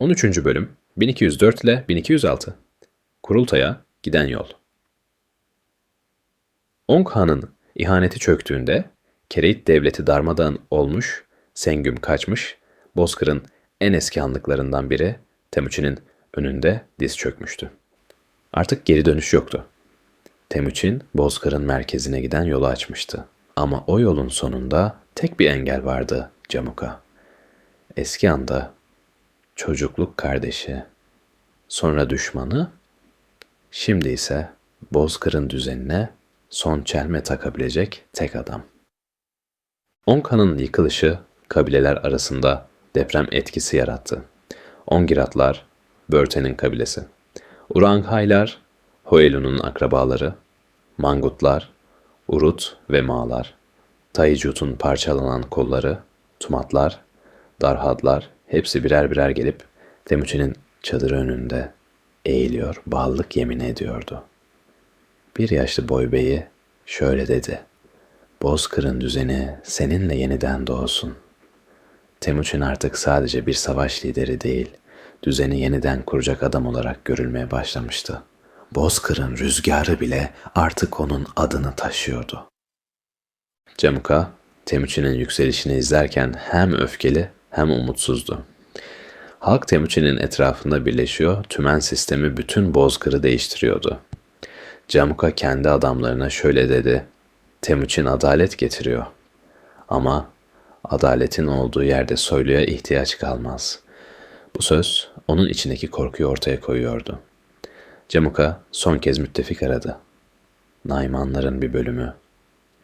13. Bölüm 1204 ile 1206 Kurultaya giden yol Ong Han'ın ihaneti çöktüğünde Kereit devleti darmadağın olmuş, Sengüm kaçmış, Bozkır'ın en eski hanlıklarından biri Temuçin'in önünde diz çökmüştü. Artık geri dönüş yoktu. Temuçin, Bozkır'ın merkezine giden yolu açmıştı. Ama o yolun sonunda tek bir engel vardı Camuka. Eski anda çocukluk kardeşi, sonra düşmanı, şimdi ise Bozkır'ın düzenine son çelme takabilecek tek adam. Onka'nın yıkılışı kabileler arasında deprem etkisi yarattı. Ongiratlar, Börte'nin kabilesi. Uranghaylar, Hoelu'nun akrabaları, Mangutlar, Urut ve Mağlar, Tayicut'un parçalanan kolları, Tumatlar, Darhadlar hepsi birer birer gelip Temuçin'in çadırı önünde eğiliyor, ballık yemin ediyordu. Bir yaşlı boybeyi şöyle dedi. Bozkır'ın düzeni seninle yeniden doğsun. Temuçin artık sadece bir savaş lideri değil, düzeni yeniden kuracak adam olarak görülmeye başlamıştı. Bozkır'ın rüzgarı bile artık onun adını taşıyordu. Camuka, Temuçin'in yükselişini izlerken hem öfkeli hem umutsuzdu. Halk Temuçin'in etrafında birleşiyor, tümen sistemi bütün Bozkır'ı değiştiriyordu. Camuka kendi adamlarına şöyle dedi, Temuçin adalet getiriyor. Ama adaletin olduğu yerde soyluya ihtiyaç kalmaz. Bu söz onun içindeki korkuyu ortaya koyuyordu. Camuka son kez müttefik aradı. Naymanların bir bölümü,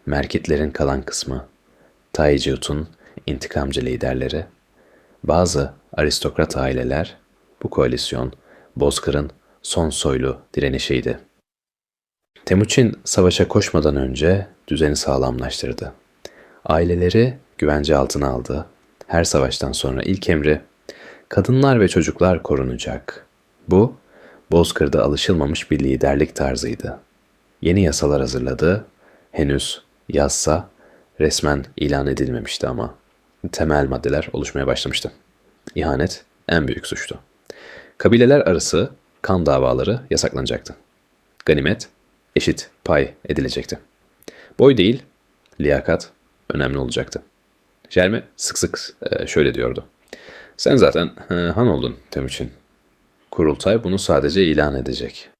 Merkitlerin kalan kısmı, Taicut'un intikamcı liderleri, bazı aristokrat aileler, bu koalisyon Bozkır'ın son soylu direnişiydi. Temuçin savaşa koşmadan önce düzeni sağlamlaştırdı. Aileleri güvence altına aldı. Her savaştan sonra ilk emri kadınlar ve çocuklar korunacak. Bu Bozkır'da alışılmamış bir liderlik tarzıydı. Yeni yasalar hazırladı. Henüz yazsa resmen ilan edilmemişti ama temel maddeler oluşmaya başlamıştı. İhanet en büyük suçtu. Kabileler arası kan davaları yasaklanacaktı. Ganimet eşit pay edilecekti. Boy değil, liyakat önemli olacaktı. Jerme sık sık e, şöyle diyordu. Sen zaten e, han oldun Temuçin. Kurultay bunu sadece ilan edecek.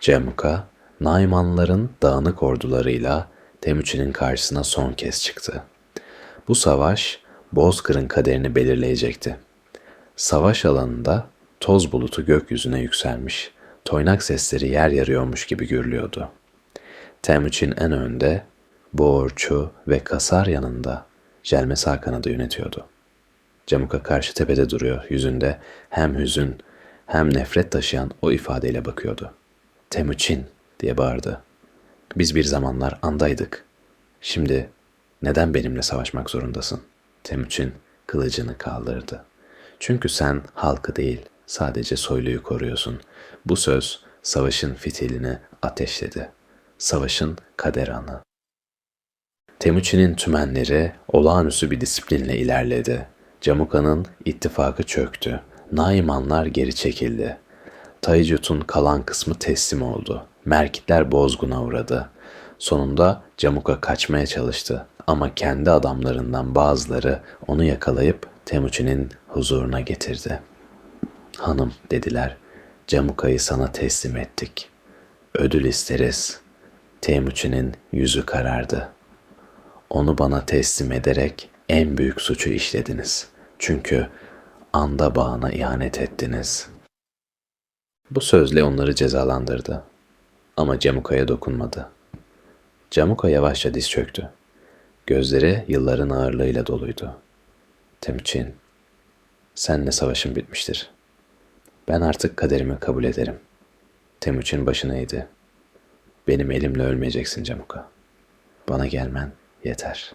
Cemuka, Naymanların dağınık ordularıyla Temuçin'in karşısına son kez çıktı. Bu savaş Bozkır'ın kaderini belirleyecekti. Savaş alanında toz bulutu gökyüzüne yükselmiş, toynak sesleri yer yarıyormuş gibi görülüyordu. Temuçin en önde, Boğurçu ve Kasar yanında Jelme sağ kanadı yönetiyordu. Camuka karşı tepede duruyor, yüzünde hem hüzün hem nefret taşıyan o ifadeyle bakıyordu. Temuçin diye bağırdı. Biz bir zamanlar andaydık. Şimdi neden benimle savaşmak zorundasın? Temuçin kılıcını kaldırdı. Çünkü sen halkı değil, sadece soyluyu koruyorsun. Bu söz savaşın fitilini ateşledi. Savaşın kader anı. Temuçin'in tümenleri olağanüstü bir disiplinle ilerledi. Camuka'nın ittifakı çöktü. Naimanlar geri çekildi. Taycut'un kalan kısmı teslim oldu. Merkitler bozguna uğradı. Sonunda Camuka kaçmaya çalıştı ama kendi adamlarından bazıları onu yakalayıp Temuçin'in huzuruna getirdi. Hanım dediler, Camuka'yı sana teslim ettik. Ödül isteriz. Temuçin'in yüzü karardı. Onu bana teslim ederek en büyük suçu işlediniz. Çünkü anda bağına ihanet ettiniz. Bu sözle onları cezalandırdı. Ama Camuka'ya dokunmadı. Camuka yavaşça diz çöktü. Gözleri yılların ağırlığıyla doluydu. Temçin, senle savaşım bitmiştir. Ben artık kaderimi kabul ederim. Temuçin başını eğdi. Benim elimle ölmeyeceksin Camuka. Bana gelmen yeter.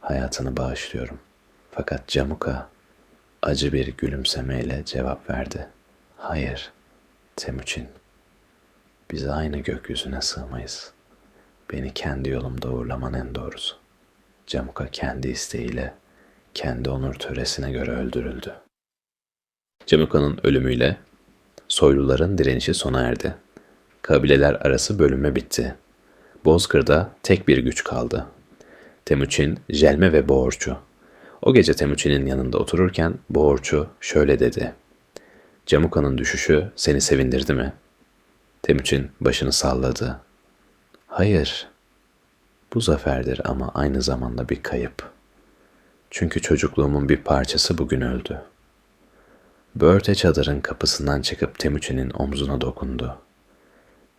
Hayatını bağışlıyorum. Fakat Camuka acı bir gülümsemeyle cevap verdi. Hayır, Temuçin. Biz aynı gökyüzüne sığmayız. Beni kendi yolumda uğurlaman en doğrusu. Camuka kendi isteğiyle, kendi onur töresine göre öldürüldü. Camuka'nın ölümüyle soyluların direnişi sona erdi. Kabileler arası bölünme bitti. Bozkır'da tek bir güç kaldı. Temuçin, Jelme ve Boğorçu. O gece Temuçin'in yanında otururken Boğorçu şöyle dedi. Camuka'nın düşüşü seni sevindirdi mi? Temuçin başını salladı. Hayır. Bu zaferdir ama aynı zamanda bir kayıp. Çünkü çocukluğumun bir parçası bugün öldü. Börte çadırın kapısından çıkıp Temuçin'in omzuna dokundu.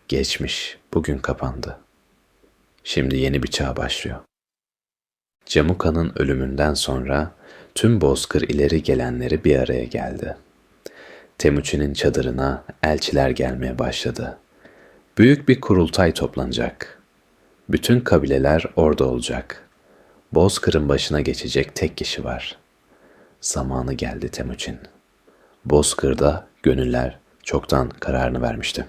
Geçmiş, bugün kapandı. Şimdi yeni bir çağ başlıyor. Camuka'nın ölümünden sonra tüm bozkır ileri gelenleri bir araya geldi. Temuçin'in çadırına elçiler gelmeye başladı. Büyük bir kurultay toplanacak. Bütün kabileler orada olacak. Bozkır'ın başına geçecek tek kişi var. Zamanı geldi Temuçin. Bozkır'da gönüller çoktan kararını vermişti.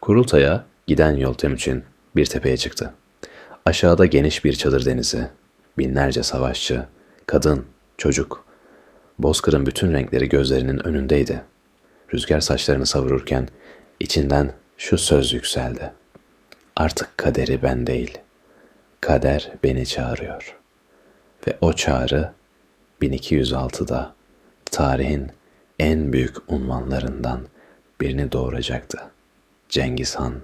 Kurultaya giden yol Temuçin bir tepeye çıktı. Aşağıda geniş bir çadır denizi, binlerce savaşçı, kadın, çocuk. Bozkır'ın bütün renkleri gözlerinin önündeydi. Rüzgar saçlarını savururken içinden şu söz yükseldi. Artık kaderi ben değil, kader beni çağırıyor. Ve o çağrı 1206'da tarihin en büyük unvanlarından birini doğuracaktı. Cengiz Han